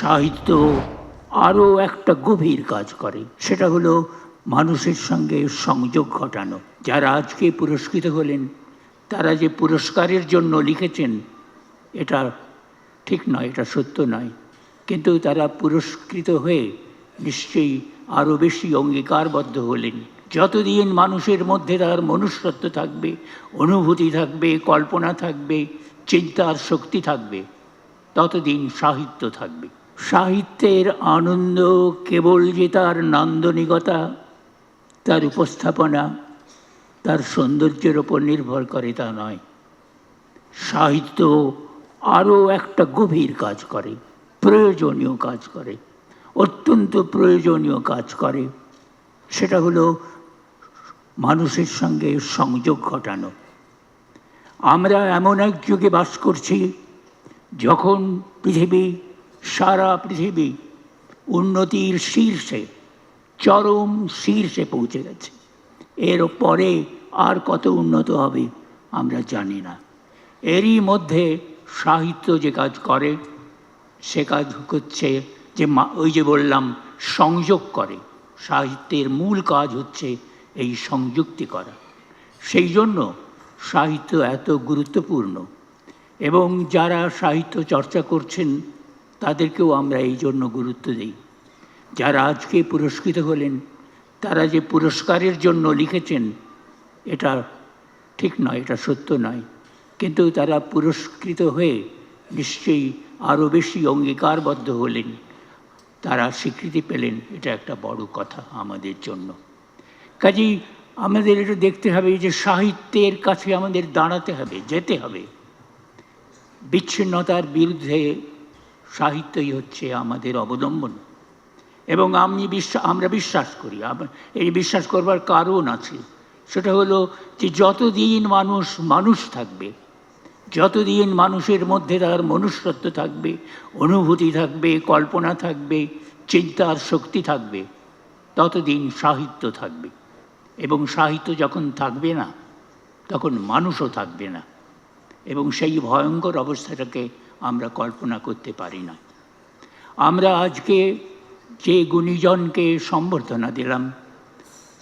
সাহিত্য আরও একটা গভীর কাজ করে। সেটা হলো মানুষের সঙ্গে সংযোগ ঘটানো। যারা আজকে পুরস্কৃত হলেন, তারা যে পুরস্কারের জন্য লিখেছেন, এটা ঠিক নয়, এটা সত্য নয়। কিন্তু তারা পুরস্কৃত হয়ে নিশ্চয়ই আরও বেশি অঙ্গীকারবদ্ধ হলেন। যতদিন মানুষের মধ্যে তার মনুষ্যত্ব থাকবে, অনুভূতি থাকবে, কল্পনা থাকবে, চিন্তার শক্তি থাকবে, ততদিন সাহিত্য থাকবে। সাহিত্যের আনন্দ কেবল যে তার নান্দনিকতা, তার উপস্থাপনা, তার সৌন্দর্যের ওপর নির্ভর করে তা নয়। সাহিত্য আরও একটা গভীর কাজ করে, প্রয়োজনীয় কাজ করে, অত্যন্ত প্রয়োজনীয় কাজ করে। সেটা হলো মানুষের সঙ্গে সংযোগ ঘটানো। আমরা এমন এক যুগে বাস করছি যখন পৃথিবী সারা পৃথিবী উন্নতির শীর্ষে, চরম শীর্ষে পৌঁছে গেছে। এর পরে আর কত উন্নত হবে আমরা জানি না। এরই মধ্যে সাহিত্য যে কাজ করে, সে কাজ হচ্ছে যে ওই যে বললাম, সংযোগ করে। সাহিত্যের মূল কাজ হচ্ছে এই সংযুক্তি করা। সেই জন্য সাহিত্য এত গুরুত্বপূর্ণ। এবং যারা সাহিত্য চর্চা করছেন তাদেরকেও আমরা এই জন্য গুরুত্ব দিই। যারা আজকে পুরস্কৃত হলেন, তারা যে পুরস্কারের জন্য লিখেছেন, এটা ঠিক নয়, এটা সত্য নয়। কিন্তু তারা পুরস্কৃত হয়ে নিশ্চয়ই আরও বেশি অঙ্গীকারবদ্ধ হলেন। তারা স্বীকৃতি পেলেন, এটা একটা বড় কথা আমাদের জন্য। কাজেই আমাদের এটা দেখতে হবে যে সাহিত্যের কাছে আমাদের দাঁড়াতে হবে, যেতে হবে। বিচ্ছিন্নতার বিরুদ্ধে সাহিত্যই হচ্ছে আমাদের অবলম্বন। এবং আমি বিশ্বাস, আমরা বিশ্বাস করি। এই বিশ্বাস করবার কারণ আছে। সেটা হলো যে যতদিন মানুষ মানুষ থাকবে, যতদিন মানুষের মধ্যে তার মনুষ্যত্ব থাকবে, অনুভূতি থাকবে, কল্পনা থাকবে, চিন্তার শক্তি থাকবে, ততদিন সাহিত্য থাকবে। এবং সাহিত্য যখন থাকবে না, তখন মানুষও থাকবে না। এবং সেই ভয়ঙ্কর অবস্থাটাকে আমরা কল্পনা করতে পারি না। আমরা আজকে যে গুণীজনকে সম্বর্ধনা দিলাম,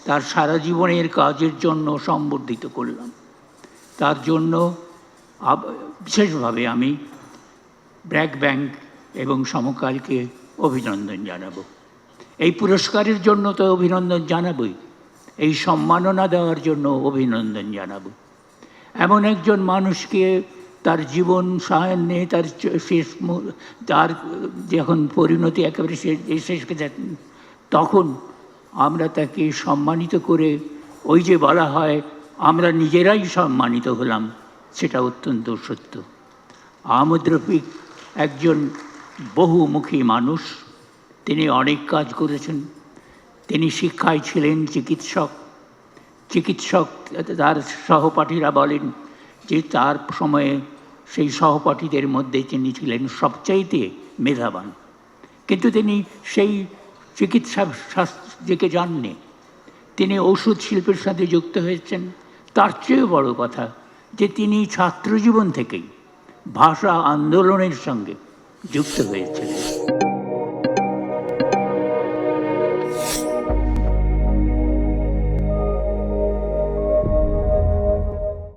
তার সারা জীবনের কাজের জন্য সম্বর্ধিত করলাম। তার জন্য বিশেষভাবে আমি ব্র্যাক ব্যাংক এবং সমকালকে অভিনন্দন জানাব। এই পুরস্কারের জন্য তো অভিনন্দন জানাবই, এই সম্মাননা দেওয়ার জন্য অভিনন্দন জানাব। এমন একজন মানুষকে তার জীবন সায়ান্নে তার শেষ তার যখন পরিণতি একেবারে শেষ শেষ তখন আমরা তাকে সম্মানিত করে ওই যে বলা হয়, আমরা নিজেরাই সম্মানিত হলাম, সেটা অত্যন্ত সত্য। আহমদ রফিক একজন বহুমুখী মানুষ, তিনি অনেক কাজ করেছেন, তিনি শিক্ষায় ছিলেন চিকিৎসক চিকিৎসক তার সহপাঠীরা বলেন যে তার সময়ে সেই সহপাঠীদের মধ্যে তিনি ছিলেন সবচাইতে মেধাবান। কিন্তু তিনি সেই চিকিৎসা দিকে যাননি তিনি ওষুধ শিল্পের সাথে যুক্ত হয়েছেন। তার চেয়েও বড় কথা যে তিনি ছাত্রজীবন থেকেই ভাষা আন্দোলনের সঙ্গে যুক্ত হয়েছিলেন।